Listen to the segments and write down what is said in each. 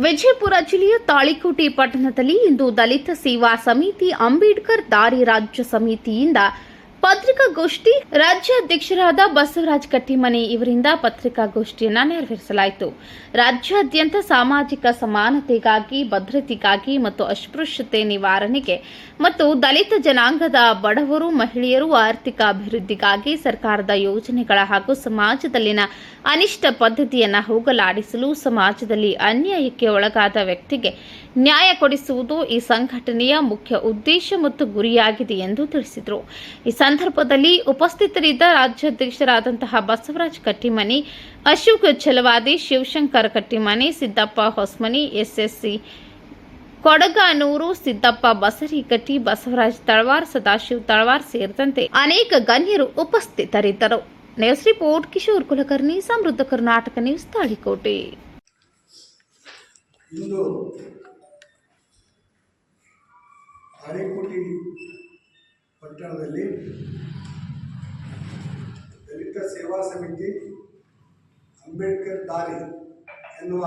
ವಿಜಯಪುರ ಜಿಲ್ಲೆಯ ತಾಳಿಕೋಟೆ ಪಟ್ಟಣದಲ್ಲಿ ಇಂದು ದಲಿತ ಸೇವಾ ಸಮಿತಿ ಅಂಬೇಡ್ಕರ್ ದಾರಿ ರಾಜ್ಯ ಸಮಿತಿಯಿಂದ ಪತ್ರಿಕಾಗೋಷ್ಠಿ ರಾಜ್ಯಾಧ್ಯಕ್ಷರಾದ ಬಸವರಾಜ ಕಟ್ಟಿಮನಿ ಇವರಿಂದ ಪತ್ರಿಕಾಗೋಷ್ಠಿಯನ್ನು ನೆರವೇರಿಸಲಾಯಿತು. ರಾಜ್ಯಾದ್ಯಂತ ಸಾಮಾಜಿಕ ಸಮಾನತೆಗಾಗಿ, ಭದ್ರತೆಗಾಗಿ ಮತ್ತು ಅಸ್ಪೃಶ್ಯತೆ ನಿವಾರಣೆಗೆ ಮತ್ತು ದಲಿತ ಜನಾಂಗದ ಬಡವರು, ಮಹಿಳೆಯರು ಆರ್ಥಿಕ ಅಭಿವೃದ್ಧಿಗಾಗಿ ಸರ್ಕಾರದ ಯೋಜನೆಗಳ ಹಾಗೂ ಸಮಾಜದಲ್ಲಿನ ಅನಿಷ್ಟ ಪದ್ಧತಿಯನ್ನು ಹೋಗಲಾಡಿಸಲು ಸಮಾಜದಲ್ಲಿ ಅನ್ಯಾಯಕ್ಕೆ ಒಳಗಾದ ವ್ಯಕ್ತಿಗೆ ನ್ಯಾಯ ಕೊಡಿಸುವುದು ಈ ಸಂಘಟನೆಯ ಮುಖ್ಯ ಉದ್ದೇಶ ಮತ್ತು ಗುರಿಯಾಗಿದೆ ಎಂದು ತಿಳಿಸಿದರು. ಸಂದರ್ಭದಲ್ಲಿ ಉಪಸ್ಥಿತರಿದ್ದ ರಾಜ್ಯಾಧ್ಯಕ್ಷರಾದಂತಹ ಬಸವರಾಜ್ ಕಟ್ಟಿಮನಿ, ಅಶೋಕ್ ಚಲವಾದಿ ಶಿವಶಂಕರ್ ಕಟ್ಟಿಮನಿ, ಸಿದ್ದಪ್ಪ ಹೊಸ್ಮನಿ, ಎಸ್ಎಸ್ಸಿ ಕೊಡಗಾನೂರು, ಸಿದ್ದಪ್ಪ ಬಸರಿಕಟ್ಟಿ, ಬಸವರಾಜ್ ತಳವಾರ್, ಸದಾಶಿವ್ ತಳವಾರ್ ಸೇರಿದಂತೆ ಅನೇಕ ಗಣ್ಯರು ಉಪಸ್ಥಿತರಿದ್ದರು. ನ್ಯೂಸ್ ರಿಪೋರ್ಟ್ ಕಿಶೋರ್ ಕುಲಕರ್ಣಿ, ಸಮೃದ್ಧ ಕರ್ನಾಟಕ ನ್ಯೂಸ್, ತಾಳಿಕೋಟೆ. ಇಂದು ಪಟ್ಟಣದಲ್ಲಿ ದಲಿತ ಸೇವಾ ಸಮಿತಿ ಅಂಬೇಡ್ಕರ್ ದಾರಿ ಎನ್ನುವ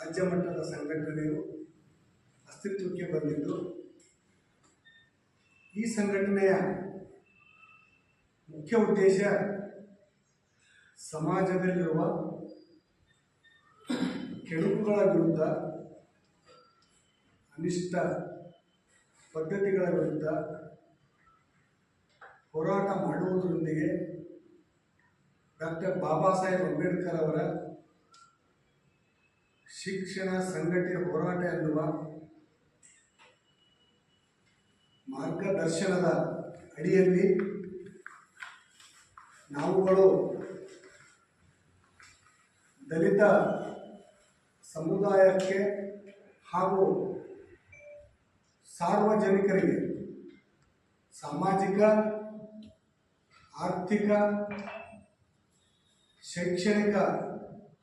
ರಾಜ್ಯ ಮಟ್ಟದ ಸಂಘಟನೆಯು ಅಸ್ತಿತ್ವಕ್ಕೆ ಬಂದಿದ್ದು, ಈ ಸಂಘಟನೆಯ ಮುಖ್ಯ ಉದ್ದೇಶ ಸಮಾಜದಲ್ಲಿರುವ ಕೆಡುಕುಗಳ ವಿರುದ್ಧ ಅನಿಷ್ಟ ಪದ್ಧತಿಗಳ ವಿರುದ್ಧ ಹೋರಾಟ ಮಾಡುವುದರೊಂದಿಗೆ ಡಾಕ್ಟರ್ ಬಾಬಾ ಸಾಹೇಬ್ ಅಂಬೇಡ್ಕರ್ ಅವರ ಶಿಕ್ಷಣ ಸಂಘಟನೆ ಹೋರಾಟ ಎನ್ನುವ ಮಾರ್ಗದರ್ಶನದ ಅಡಿಯಲ್ಲಿ ನಾವುಗಳು ದಲಿತ ಸಮುದಾಯಕ್ಕೆ ಹಾಗೂ ಸಾರ್ವಜನಿಕರಿಗೆ ಸಾಮಾಜಿಕ ಆರ್ಥಿಕ, ಶೈಕ್ಷಣಿಕ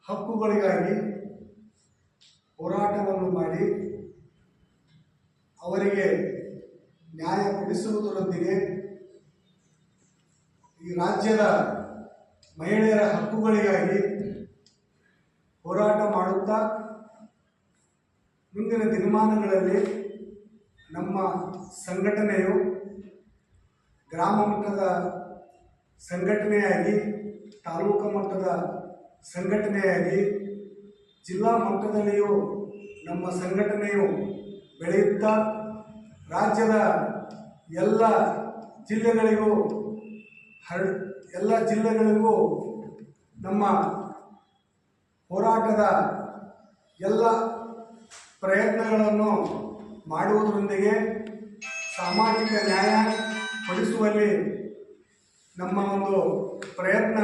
ಹಕ್ಕುಗಳಿಗಾಗಿ ಹೋರಾಟವನ್ನು ಮಾಡಿ ಅವರಿಗೆ ನ್ಯಾಯ ಕೊಡಿಸುವುದರೊಂದಿಗೆ ಈ ರಾಜ್ಯದ ಮಹಿಳೆಯರ ಹಕ್ಕುಗಳಿಗಾಗಿ ಹೋರಾಟ ಮಾಡುತ್ತಾ ಮುಂದಿನ ದಿನಮಾನಗಳಲ್ಲಿ ನಮ್ಮ ಸಂಘಟನೆಯು ಗ್ರಾಮ ಮಟ್ಟದ ಸಂಘಟನೆಯಾಗಿ, ತಾಲೂಕು ಮಟ್ಟದ ಸಂಘಟನೆಯಾಗಿ, ಜಿಲ್ಲಾ ಮಟ್ಟದಲ್ಲಿಯೂ ನಮ್ಮ ಸಂಘಟನೆಯು ಬೆಳೆಯುತ್ತಾ, ರಾಜ್ಯದ ಎಲ್ಲ ಜಿಲ್ಲೆಗಳಿಗೂ ಹರ, ಎಲ್ಲ ಜಿಲ್ಲೆಗಳಿಗೂ ನಮ್ಮ ಹೋರಾಟದ ಎಲ್ಲ ಪ್ರಯತ್ನಗಳನ್ನು ಮಾಡುವುದರೊಂದಿಗೆ ಸಾಮಾಜಿಕ ನ್ಯಾಯ ಕೊಡಿಸುವಲ್ಲಿ ನಮ್ಮ ಒಂದು ಪ್ರಯತ್ನ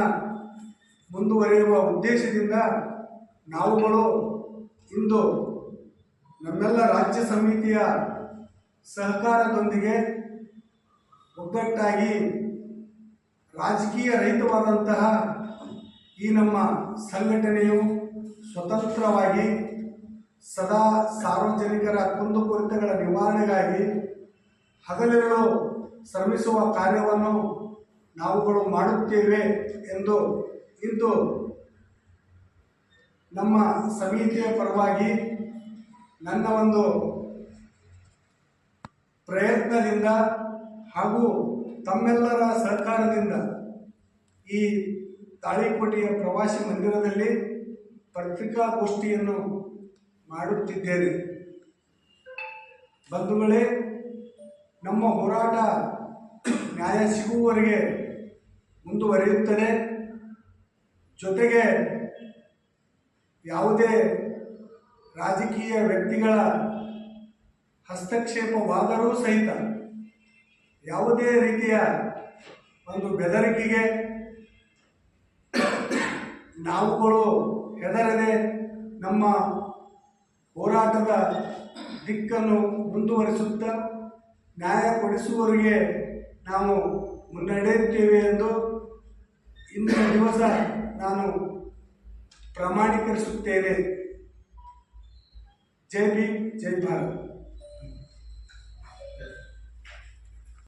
ಮುಂದುವರಿಯುವ ಉದ್ದೇಶದಿಂದ ನಾವುಗಳು ಇಂದು ನಮ್ಮೆಲ್ಲ ರಾಜ್ಯ ಸಮಿತಿಯ ಸಹಕಾರದೊಂದಿಗೆ ಒಗ್ಗಟ್ಟಾಗಿ ರಾಜಕೀಯ ರಹಿತವಾದಂತಹ ಈ ನಮ್ಮ ಸಂಘಟನೆಯು ಸ್ವತಂತ್ರವಾಗಿ ಸದಾ ಸಾರ್ವಜನಿಕರ ಕುಂದುಕೊರತೆಗಳ ನಿವಾರಣೆಗಾಗಿ ಹಗಲಿರುಳು ಶ್ರಮಿಸುವ ಕಾರ್ಯವನ್ನು ನಾವುಗಳು ಮಾಡುತ್ತೇವೆ ಎಂದು ಇಂದು ನಮ್ಮ ಸಮಿತಿಯ ಪರವಾಗಿ ನನ್ನ ಒಂದು ಪ್ರಯತ್ನದಿಂದ ಹಾಗೂ ತಮ್ಮೆಲ್ಲರ ಸಹಕಾರದಿಂದ ಈ ತಾಳಿಕೋಟೆಯ ಪ್ರವಾಸಿ ಮಂದಿರದಲ್ಲಿ ಪತ್ರಿಕಾಗೋಷ್ಠಿಯನ್ನು ಮಾಡುತ್ತಿದ್ದೇನೆ. ಬಂಧುಗಳೇ, ನಮ್ಮ ಹೋರಾಟ ನ್ಯಾಯ ಸಿಗುವವರೆಗೆ ಮುಂದುವರಿಯುತ್ತದೆ ಜೊತೆಗೆ ಯಾವುದೇ ರಾಜಕೀಯ ವ್ಯಕ್ತಿಗಳ ಹಸ್ತಕ್ಷೇಪವಾದರೂ ಸಹಿತ ಯಾವುದೇ ರೀತಿಯ ಒಂದು ಬೆದರಿಕೆಗೆ ನಾವುಗಳು ಹೆದರದೆ ನಮ್ಮ ಹೋರಾಟದ ದಿಕ್ಕನ್ನು ಮುಂದುವರಿಸುತ್ತಾ ನ್ಯಾಯ ಕೊಡಿಸುವವರಿಗೆ ನಾವು ಮುನ್ನಡೆಯುತ್ತೇವೆ ಎಂದು ಇಂದಿನ ದಿವಸ ನಾನು ಪ್ರಮಾಣೀಕರಿಸುತ್ತೇನೆ. ಜೈ ಭೀಮ್ ಜೈ ಭಾರತ್.